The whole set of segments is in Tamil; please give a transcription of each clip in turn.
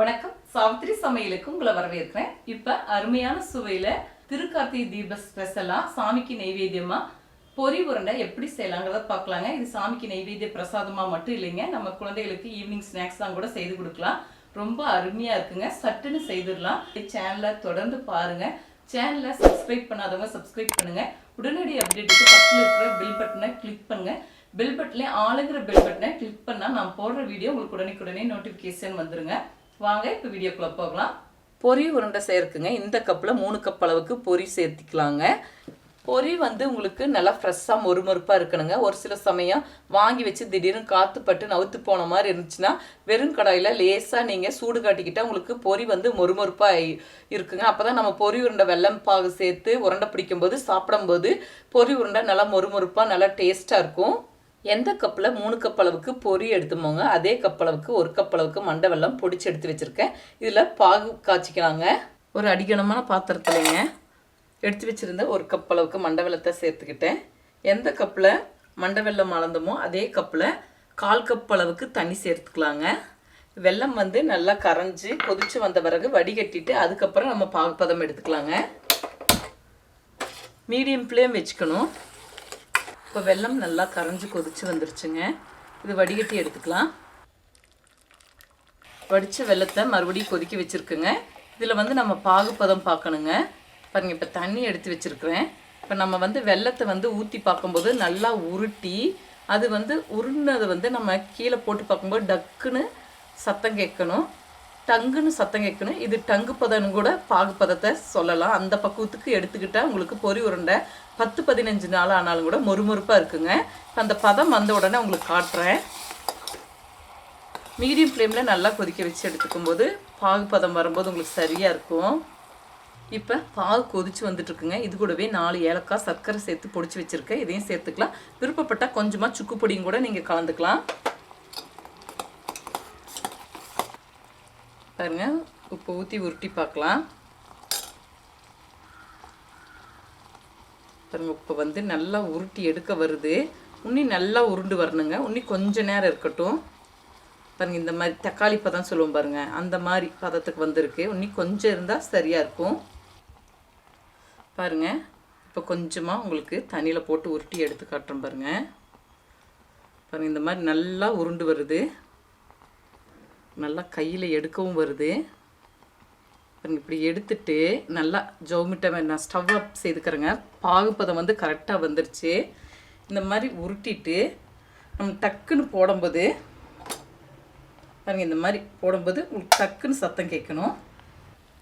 வணக்கம். சாவித்திரி சமையலுக்கு உங்களை வரவேற்கிறேன். இப்ப அருமையான சுவையில திருக்கார்த்திகை தீப ஸ்பெஷலா சாமிக்கு நெய்வேத்தியமாக பொறி உருண்டை எப்படி செய்யலாங்கிறத பார்க்கலாங்க. இது சாமிக்கு நெய்வேத்திய பிரசாதமா மட்டும் இல்லைங்க. நம்ம குழந்தைகளுக்கு ஈவினிங் ஸ்நாக்ஸ் தான் கூட செய்து கொடுக்கலாம். ரொம்ப அருமையா இருக்குங்க. சட்டுன்னு செய்திடலாம். சேனலை தொடர்ந்து பாருங்க. சேனலை சப்ஸ்கிரைப் பண்ணாதவங்க சப்ஸ்கிரைப் பண்ணுங்க. உடனடி அப்டேட்டுக்கு பக்கத்தில் இருக்கிற பில் பட்டனை கிளிக் பண்ணுங்க. பெல் பட்டன்ல ஆளுங்கிற பெல் பட்டனை கிளிக் பண்ணா நான் போடுற வீடியோ உங்களுக்கு உடனே நோட்டிஃபிகேஷன் வந்துருங்க. வாங்க இப்போ வீடியோக்குள்ள போகலாம். பொரி உருண்டை சேர்க்குங்க இந்த கப்பில் மூணு கப் அளவுக்கு பொரி சேர்த்திக்கலாங்க. பொரி வந்து உங்களுக்கு நல்லா ஃப்ரெஷ்ஷாக மொறுமொறுப்பாக இருக்கணுங்க. ஒரு சில சமயம் வாங்கி வச்சு திடீர்னு காற்று பட்டு நவுத்து போன மாதிரி இருந்துச்சுன்னா வெறும் கடாயில் லேசாக நீங்கள் சூடு காட்டிக்கிட்டால் உங்களுக்கு பொரி வந்து மொறுமொறுப்பாக இருக்குங்க. அப்போ தான் நம்ம பொரி உருண்டை வெல்லம் பாகு சேர்த்து உருண்டை பிடிக்கும்போது சாப்பிடும்போது பொரி உருண்டை நல்லா மொறுமொறுப்பாக நல்லா டேஸ்ட்டாக இருக்கும். எந்த கப்பில் மூணு கப் அளவுக்கு பொரி எடுத்துமோங்க அதே கப் அளவுக்கு ஒரு கப் அளவுக்கு மண்டை வெல்லம் பொடிச்சு எடுத்து வச்சுருக்கேன். இதில் பாகு காய்ச்சிக்கலாங்க. ஒரு அடிகனமான பாத்திரத்துலைங்க எடுத்து வச்சுருந்த ஒரு கப் அளவுக்கு மண்டை வெல்லத்தை சேர்த்துக்கிட்டேன். எந்த கப்பில் மண்டை வெல்லம் அளந்தமோ அதே கப்பில் கால் கப் அளவுக்கு தண்ணி சேர்த்துக்கலாங்க. வெல்லம் வந்து நல்லா கரைஞ்சி கொதிச்சு வந்த பிறகு வடிகட்டிட்டு அதுக்கப்புறம் நம்ம பாகுப்பதம் எடுத்துக்கலாங்க. மீடியம் ஃப்ளேம் வச்சுக்கணும். இப்போ வெல்லம் நல்லா கரைஞ்சி கொதிச்சு வந்துருச்சுங்க. இது வடிகட்டி எடுத்துக்கலாம். வடித்த வெள்ளத்தை மறுபடியும் கொதிக்க வச்சுருக்குங்க. இதில் வந்து நம்ம பாகுப்பதம் பார்க்கணுங்க பாருங்கள் இப்போ தண்ணி எடுத்து வச்சுருக்குறேன். இப்போ நம்ம வந்து வெள்ளத்தை வந்து ஊற்றி பார்க்கும்போது நல்லா உருட்டி அது வந்து உருண்டதை வந்து நம்ம கீழே போட்டு பார்க்கும்போது டக்குன்னு சத்தம் கேட்கணும். டங்குன்னு சத்தம் கேட்கணும். இது டங்கு பதம்னு கூட பாகுப்பதத்தை சொல்லலாம். அந்த பக்குவத்துக்கு எடுத்துக்கிட்டால் உங்களுக்கு பொரி உருண்டை பத்து பதினஞ்சு நாள் ஆனாலும் கூட மொறுமொறுப்பாக இருக்குங்க. அந்த பதம் வந்த உடனே உங்களுக்கு காட்டுறேன். மீடியம் ஃப்ளேமில் நல்லா கொதிக்க வச்சு எடுத்துக்கும் போது பாகு பதம் வரும்போது உங்களுக்கு சரியாக இருக்கும். இப்போ பாகு கொதிச்சு வந்துட்டுருக்குங்க. இது கூடவே நாலு ஏலக்காய் சர்க்கரை சேர்த்து பொடிச்சு வச்சுருக்கேன். இதையும் சேர்த்துக்கலாம். விருப்பப்பட்டால் கொஞ்சமாக சுக்கு பொடியும் கூட நீங்கள் கலந்துக்கலாம். பாருங்க. உப்பு ஊற்றி உருட்டி பார்க்கலாம். பாருங்க இப்போ வந்து நல்லா உருட்டி எடுக்க வருது. உன்னி நல்லா உருண்டு வரணுங்க. உன்னி கொஞ்ச நேரம் இருக்கட்டும். பாருங்க இந்த மாதிரி தக்காளி பதம் சொல்லுவோம் பாருங்க. அந்த மாதிரி பதத்துக்கு வந்திருக்கு. உன்னி கொஞ்சம் இருந்தால் சரியாக இருக்கும். பாருங்க இப்போ கொஞ்சமாக உங்களுக்கு தண்ணியில் போட்டு உருட்டி எடுத்து காட்டுறோம் பாருங்க. பாருங்க இந்த மாதிரி நல்லா உருண்டு வருது. நல்லா கையில் எடுக்கவும் வருது. இப்படி எடுத்துட்டு நல்லா ஜவுமிட்டை நான் ஸ்டவ் அப் செய்துக்கிறேங்க பாகுப்பதம் வந்து கரெக்டாக வந்துருச்சு. இந்த மாதிரி உருட்டிட்டு நம்ம டக்குன்னு போடும்போது பாருங்க இந்த மாதிரி போடும்போது உங்களுக்கு டக்குன்னு சத்தம் கேட்கணும்.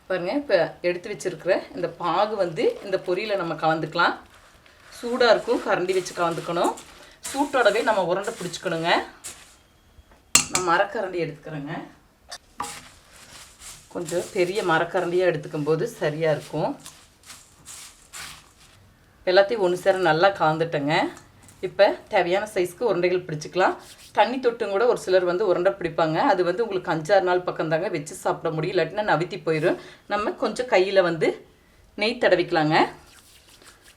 பாருங்கள் இப்போ எடுத்து வச்சுருக்கிற இந்த பாகு வந்து இந்த பொரியில் நம்ம கலந்துக்கலாம். சூடாக இருக்கும் கரண்டி வச்சு கலந்துக்கணும். சூட்டோடவே நம்ம உருண்டை பிடிச்சிக்கணுங்க. நான் மரக்கரண்டி எடுத்துக்கிறேங்க. கொஞ்சம் பெரிய மரக்கரண்டியாக எடுத்துக்கும் போது சரியாக இருக்கும். எல்லாத்தையும் ஒன்று சேர நல்லா காந்துட்டேங்க இப்போ தேவையான சைஸ்க்கு உருண்டைகள் பிடிச்சிக்கலாம். தண்ணி தொட்டும் கூட ஒரு சிலர் வந்து உருண்டை பிடிப்பாங்க. அது வந்து உங்களுக்கு அஞ்சாறு நாள் பக்கம் தாங்க வச்சு சாப்பிட முடியும். இல்லாட்டினா நவித்தி போயிடும் நம்ம கொஞ்சம் கையில் வந்து நெய் தடவிக்கலாங்க.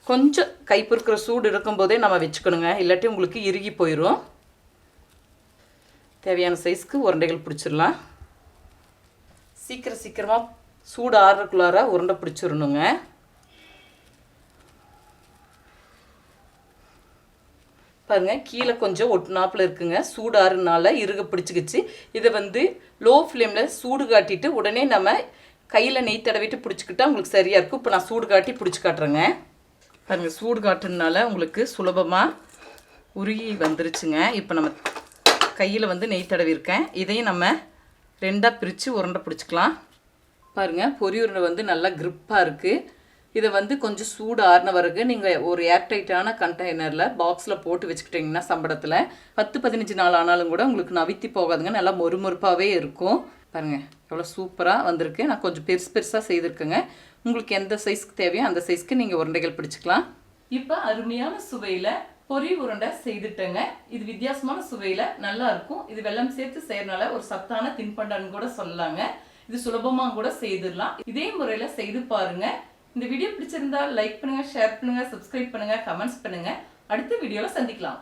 கொஞ்சம் கை பொறுக்கிற சூடு இருக்கும்போதே நம்ம வச்சுக்கணுங்க. இல்லாட்டி உங்களுக்கு இறுகி போயிடும் தேவையான சைஸ்க்கு உருண்டைகள் பிடிச்சிடலாம். சீக்கிரம் சீக்கிரமாக சூடு ஆறுறக்குள்ளார உருண்டை பிடிச்சிடணுங்க. பாருங்க கீழே கொஞ்சம் ஒட்டுனாப்பில் இருக்குங்க. சூடாறுனால இறுக பிடிச்சிக்கிச்சு. இதை வந்து லோ ஃப்ளேமில் சூடு காட்டிட்டு உடனே நம்ம கையில் நெய் தடவிட்டு பிடிச்சிக்கிட்டா உங்களுக்கு சரியாக இருக்கும். இப்போ நான் சூடு காட்டி பிடிச்சி காட்டுறேங்க. பாருங்கள் சூடு காட்டுறதுனால உங்களுக்கு சுலபமாக உருகி வந்துருச்சுங்க. இப்போ நம்ம கையில் வந்து நெய் தடவிருக்கேன் இதையும் நம்ம ரெண்டாக பிரித்து உருண்டை பிடிச்சிக்கலாம். பாருங்கள் பொரி உருண்டை வந்து நல்லா க்ரிப்பாக இருக்குது இதை வந்து கொஞ்சம் சூடு ஆறின பிறகு நீங்கள் ஒரு ஏர்டைட்டான கண்டெய்னரில் பாக்ஸில் போட்டு வச்சுக்கிட்டிங்கன்னா சம்பளத்தில் பத்து பதினஞ்சு நாள் ஆனாலும் கூட உங்களுக்கு நவித்தி போகாதுங்க. நல்லா மொறுமொறுப்பாகவே இருக்கும். பாருங்கள் எவ்வளோ சூப்பராக வந்திருக்கு. நான் கொஞ்சம் பெருசு பெருசாக செய்திருக்கேங்க. உங்களுக்கு எந்த சைஸ்க்கு தேவையோ அந்த சைஸ்க்கு நீங்கள் உருண்டைகள் பிடிச்சிக்கலாம். இப்போ அருமையான சுவையில் பொரி உருண்டை செய்துட்டேங்க. இது வித்தியாசமான சுவையில் நல்லா இருக்கும். இது வெள்ளம் சேர்த்து செய்யறனால ஒரு சத்தான தின்பண்டம்னு கூட சொல்லலாங்க. இது சுலபமாக கூட செய்துடலாம். இதே முறையில் செய்து பாருங்க. இந்த வீடியோ பிடிச்சிருந்தா லைக் பண்ணுங்க ஷேர் பண்ணுங்க சப்ஸ்கிரைப் பண்ணுங்க கமெண்ட்ஸ் பண்ணுங்க. அடுத்த வீடியோவில் சந்திக்கலாம்.